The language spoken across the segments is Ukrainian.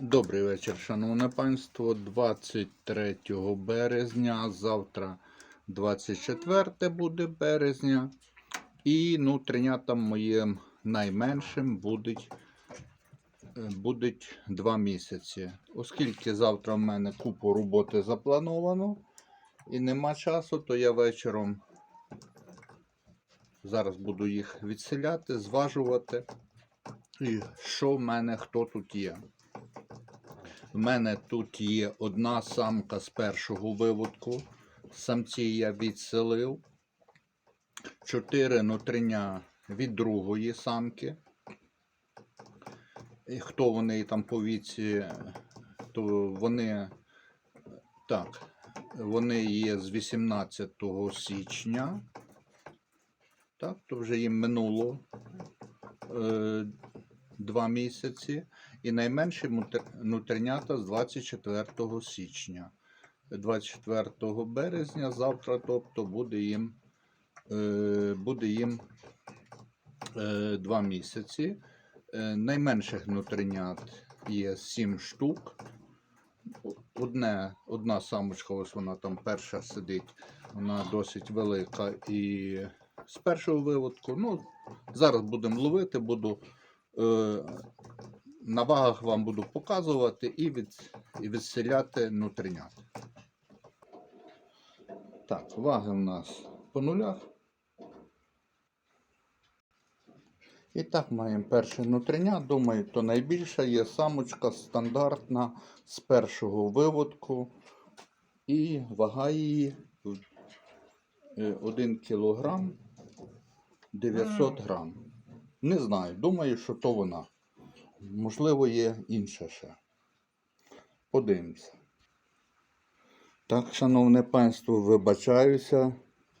Добрий вечір, шановне панство. 23 березня, завтра 24 буде березня. І нутринятам моїм найменшим будуть, е, будуть 2 місяці. Оскільки завтра в мене купу роботи заплановано і нема часу, то я вечором зараз буду їх відселяти, зважувати. І що в мене хто тут є. В мене тут є одна самка з першого виводку. Самці я відселив. Чотири нутриня від другої самки. І хто вони там по віці, то вони так, вони є з 18 січня. Так, то вже їм минуло е, два місяці. І найменші нутринята з 24 січня. 24 березня, завтра, тобто, буде їм, е, буде їм е, 2 місяці. Е, найменших нутринят є 7 штук. Одне, одна самочка, ось вона там перша сидить, вона досить велика і з першого виводку. Ну, зараз будемо ловити, буду е, на вагах вам буду показувати і, від, і відселяти нутринят. Так, ваги в нас по нулях. І так, маємо перше нутриня. Думаю, то найбільша є самочка стандартна з першого виводку. І вага її 1 кг 900 грам. Не знаю, думаю, що то вона. Можливо, є інше ще. Подивимося. Так, шановне панство, вибачаюся.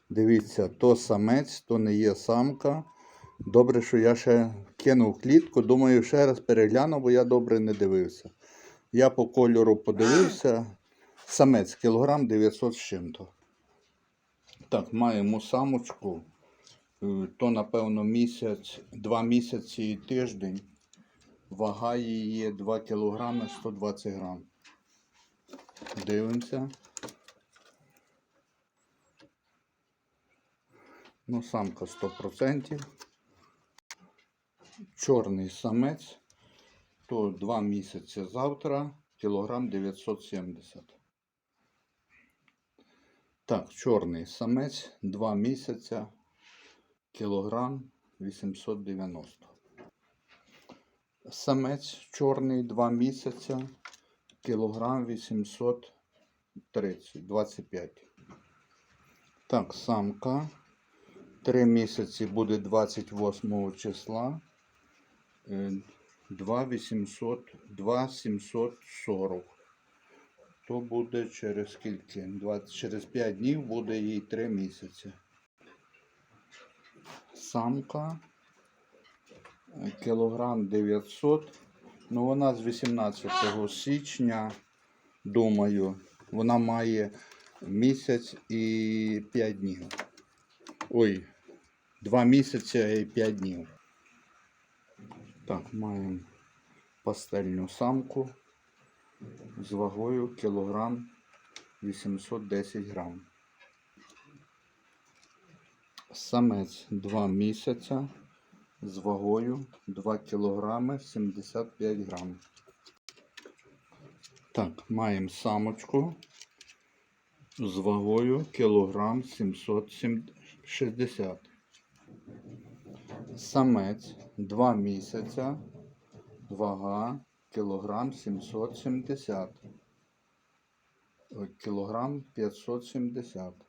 Дивіться, то самець, то не є самка. Добре, що я ще кинув клітку. Думаю, ще раз перегляну, бо я добре не дивився. Я по кольору подивився. Самець кілограм 900 з чим-то. Так, маємо самочку. Е, То, напевно, місяць, два місяці і тиждень. Вага її 2 кг 120 грам. Дивимося. Ну, самка 100%. Чорний самець. То 2 місяці завтра. Кілограм 970. Так, чорний самець 2 місяця. Кілограм 890. Самець чорний 2 місяця, кілограм 830, 25. Так, самка 3 місяці буде 28 числа. е, 2800, 2740. То буде через скільки? 20, через 5 днів буде їй 3 місяці. Самка кілограм 900. Ну, вона з 18 січня, думаю, вона має місяць і 5 днів. Ой, 2 місяці і 5 днів. Так, маємо пастельну самку з вагою кілограм 810 грам. Самець 2 місяця з вагою 2 кг 75 грам. Так, маємо самочку з вагою кілограм 760. Самець 2 місяця, вага кілограм 770. Кілограм 570.